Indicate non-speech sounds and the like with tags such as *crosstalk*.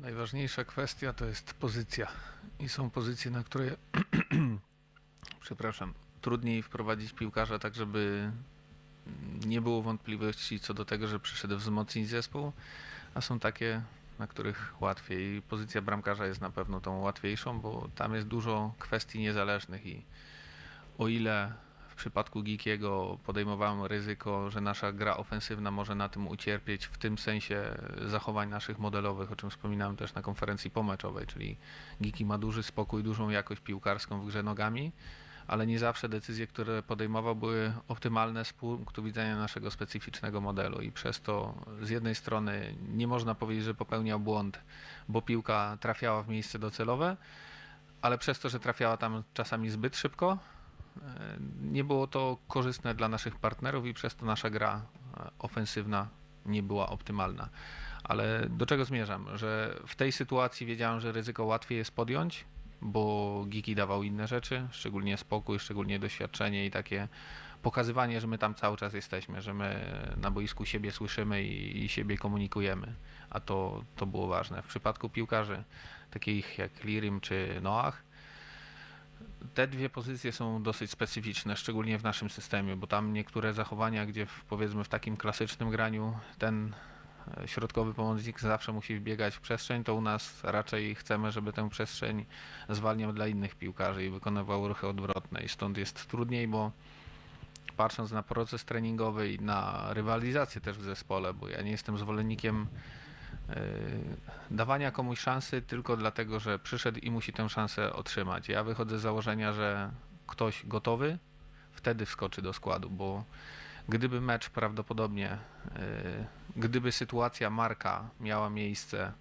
Najważniejsza kwestia to jest pozycja. I są pozycje, na które, *clears throat* przepraszam, trudniej wprowadzić piłkarza tak, żeby nie było wątpliwości co do tego, że przyszedł wzmocnić zespół, a są takie, na których łatwiej. Pozycja bramkarza jest na pewno tą łatwiejszą, bo tam jest dużo kwestii niezależnych i o ile przypadku Gikiego podejmowałem ryzyko, że nasza gra ofensywna może na tym ucierpieć w tym sensie zachowań naszych modelowych, o czym wspominałem też na konferencji pomeczowej, czyli Giki ma duży spokój, dużą jakość piłkarską w grze nogami, ale nie zawsze decyzje, które podejmował były optymalne z punktu widzenia naszego specyficznego modelu i przez to z jednej strony nie można powiedzieć, że popełniał błąd, bo piłka trafiała w miejsce docelowe, ale przez to, że trafiała tam czasami zbyt szybko, nie było to korzystne dla naszych partnerów i przez to nasza gra e, ofensywna nie była optymalna. Ale do czego zmierzam? Że w tej sytuacji wiedziałem, że ryzyko łatwiej jest podjąć, bo Giki dawał inne rzeczy, szczególnie spokój, szczególnie doświadczenie i takie pokazywanie, że my tam cały czas jesteśmy, że my na boisku siebie słyszymy i, i siebie komunikujemy, a to, to było ważne. W przypadku piłkarzy takich jak Lirim czy Noach, te dwie pozycje są dosyć specyficzne, szczególnie w naszym systemie, bo tam niektóre zachowania, gdzie w, powiedzmy w takim klasycznym graniu ten e, środkowy pomocnik zawsze musi wbiegać w przestrzeń, to u nas raczej chcemy, żeby tę przestrzeń zwalniał dla innych piłkarzy i wykonywał ruchy odwrotne. I stąd jest trudniej, bo patrząc na proces treningowy i na rywalizację też w zespole, bo ja nie jestem zwolennikiem dawania komuś szansy tylko dlatego, że przyszedł i musi tę szansę otrzymać. Ja wychodzę z założenia, że ktoś gotowy wtedy wskoczy do składu, bo gdyby mecz prawdopodobnie, e, gdyby sytuacja Marka miała miejsce